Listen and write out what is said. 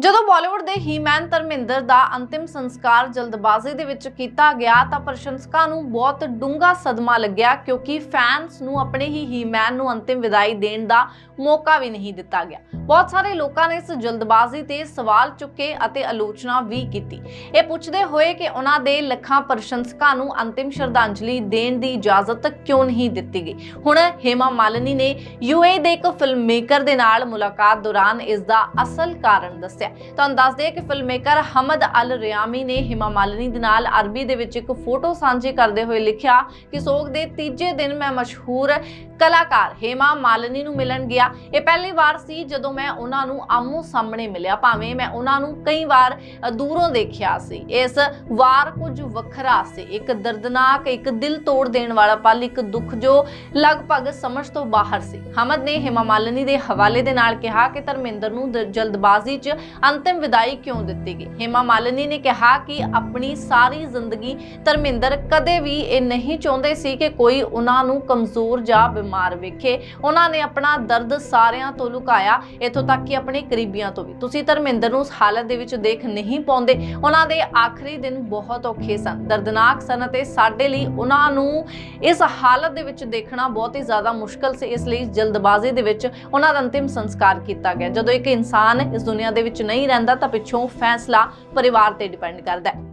ਜਦੋਂ ਬਾਲੀਵੁੱਡ ਦੇ ਹੀਮੈਨ ਧਰਮਿੰਦਰ ਦਾ ਅੰਤਿਮ ਸੰਸਕਾਰ ਜਲਦਬਾਜ਼ੀ ਦੇ ਵਿੱਚ ਕੀਤਾ ਗਿਆ ਤਾਂ ਪ੍ਰਸ਼ੰਸਕਾਂ ਨੂੰ ਬਹੁਤ ਡੂੰਘਾ ਸਦਮਾ ਲੱਗਿਆ ਕਿਉਂਕਿ ਫੈਨਸ ਨੂੰ ਆਪਣੇ ਹੀ ਹੀਮੈਨ ਨੂੰ ਅੰਤਿਮ ਵਿਦਾਈ ਦੇਣ ਦਾ ਮੌਕਾ ਵੀ ਨਹੀਂ ਦਿੱਤਾ ਗਿਆ। ਬਹੁਤ ਸਾਰੇ ਲੋਕਾਂ ਨੇ ਇਸ ਜਲਦਬਾਜ਼ੀ ਤੇ ਸਵਾਲ ਚੁੱਕੇ ਅਤੇ ਆਲੋਚਨਾ ਵੀ ਕੀਤੀ। ਇਹ ਪੁੱਛਦੇ ਹੋਏ ਕਿ ਉਹਨਾਂ ਦੇ ਲੱਖਾਂ ਪ੍ਰਸ਼ੰਸਕਾਂ ਨੂੰ ਅੰਤਿਮ ਸ਼ਰਧਾਂਜਲੀ ਦੇਣ ਦੀ ਇਜਾਜ਼ਤ ਕਿਉਂ ਨਹੀਂ ਦਿੱਤੀ ਗਈ? ਹੁਣ ਹੇਮਾ ਮਾਲਿਨੀ ਨੇ ਯੂਏ ਦੇ ਇੱਕ ਫਿਲਮ ਮੇਕਰ ਦੇ ਨਾਲ ਮੁਲਾਕਾਤ ਦੌਰਾਨ ਇਸ ਦਾ ਅਸਲ ਕਾਰਨ ਦੱਸਿਆ। ਤੁਹਾਨੂੰ ਦੱਸ ਦਈਏ ਕਿ ਫਿਲਮਮੇਕਰ ਹਮਦ ਅਲ ਰਿਆਮੀ ਨੇ ਹਿਮਾ ਮਾਲਿਨੀ ਦੇ ਨਾਲ ਅਰਬੀ ਦੇ ਵਿੱਚ ਇੱਕ ਫੋਟੋ ਸਾਂਝੀ ਕਰਦੇ ਹੋਏ ਲਿਖਿਆ ਕਿ ਸੋਗ ਦੇ ਤੀਜੇ ਦਿਨ ਮੈਂ ਮਸ਼ਹੂਰ ਕਲਾਕਾਰ ਹੇਮਾ ਮਾਲਿਨੀ ਨੂੰ ਮਿਲਣ ਗਿਆ। ਇਹ ਪਹਿਲੀ ਵਾਰ ਸੀ ਜਦੋਂ ਮੈਂ ਉਹਨਾਂ ਨੂੰ ਆਮੋ ਸਾਹਮਣੇ ਮਿਲਿਆ। ਭਾਵੇਂ ਮੈਂ ਉਹਨਾਂ ਨੂੰ ਕਈ ਵਾਰ ਦੂਰੋਂ ਦੇਖਿਆ ਸੀ। ਇਸ ਵਾਰ ਕੁਝ ਵੱਖਰਾ ਸੀ। ਇੱਕ ਦਰਦਨਾਕ, ਇੱਕ ਦਿਲ ਤੋੜ ਦੇਣ ਵਾਲਾ ਪਲ, ਇੱਕ ਦੁੱਖ ਜੋ ਲਗਭਗ ਸਮਝ ਤੋਂ ਬਾਹਰ ਸੀ। ਹਮਦ ਨੇ ਹੇਮਾ ਮਾਲਿਨੀ ਦੇ ਹਵਾਲੇ ਦੇ ਨਾਲ ਕਿਹਾ ਕਿ ਧਰਮਿੰਦਰ ਨੂੰ ਜਲਦਬਾਜ਼ੀ 'ਚ ਅੰਤਿਮ ਵਿਦਾਈ ਕਿਉਂ ਦਿੱਤੀ ਗਈ? ਹੇਮਾ ਮਾਲਿਨੀ ਨੇ ਕਿਹਾ ਕਿ ਆਪਣੀ ਸਾਰੀ ਜ਼ਿੰਦਗੀ ਧਰਮਿੰਦਰ ਕਦੇ ਵੀ ਇਹ ਨਹੀਂ ਚਾਹੁੰਦੇ ਸੀ ਕਿ ਕੋਈ ਉਹਨਾਂ ਨੂੰ ਕਮਜ਼ੋਰ ਜਾਂ ਬਿਮਾਰ ਵੇਖੇ। ਉਹਨਾਂ ਨੇ ਆਪਣਾ ਦਰਦ ਸਾਰਿਆਂ ਤੋਂ ਲੁਕਾਇਆ, ਇਥੋਂ ਤੱਕ ਕਿ ਆਪਣੇ ਕਰੀਬੀਆਂ ਤੋਂ ਵੀ। ਤੁਸੀਂ ਧਰਮਿੰਦਰ ਨੂੰ ਉਸ ਹਾਲਤ ਦੇ ਵਿੱਚ ਦੇਖ ਨਹੀਂ ਪਾਉਂਦੇ। ਉਹਨਾਂ ਦੇ ਆਖਰੀ ਦਿਨ ਬਹੁਤ ਔਖੇ ਸਨ। ਦਰਦਨਾਕ ਸਨ ਅਤੇ ਸਾਡੇ ਲਈ ਉਹਨਾਂ ਨੂੰ ਇਸ ਹਾਲਤ ਦੇ ਵਿੱਚ ਦੇਖਣਾ ਬਹੁਤ ਹੀ ਜ਼ਿਆਦਾ ਮੁਸ਼ਕਲ ਸੀ। ਇਸ ਲਈ ਜਲਦਬਾਜ਼ੀ ਦੇ ਵਿੱਚ ਉਹਨਾਂ ਦਾ ਅੰਤਿਮ ਸੰਸਕਾਰ ਕੀਤਾ ਗਿਆ। ਜਦੋਂ ਇੱਕ ਇਨਸਾਨ ਇਸ ਦੁਨੀਆ ਦੇ ਵਿੱਚ ਨਹੀਂ ਰਹਿੰਦਾ ਤਾਂ ਪਿੱਛੋਂ ਫੈਸਲਾ ਪਰਿਵਾਰ ਤੇ ਡਿਪੈਂਡ ਕਰਦਾ ਹੈ।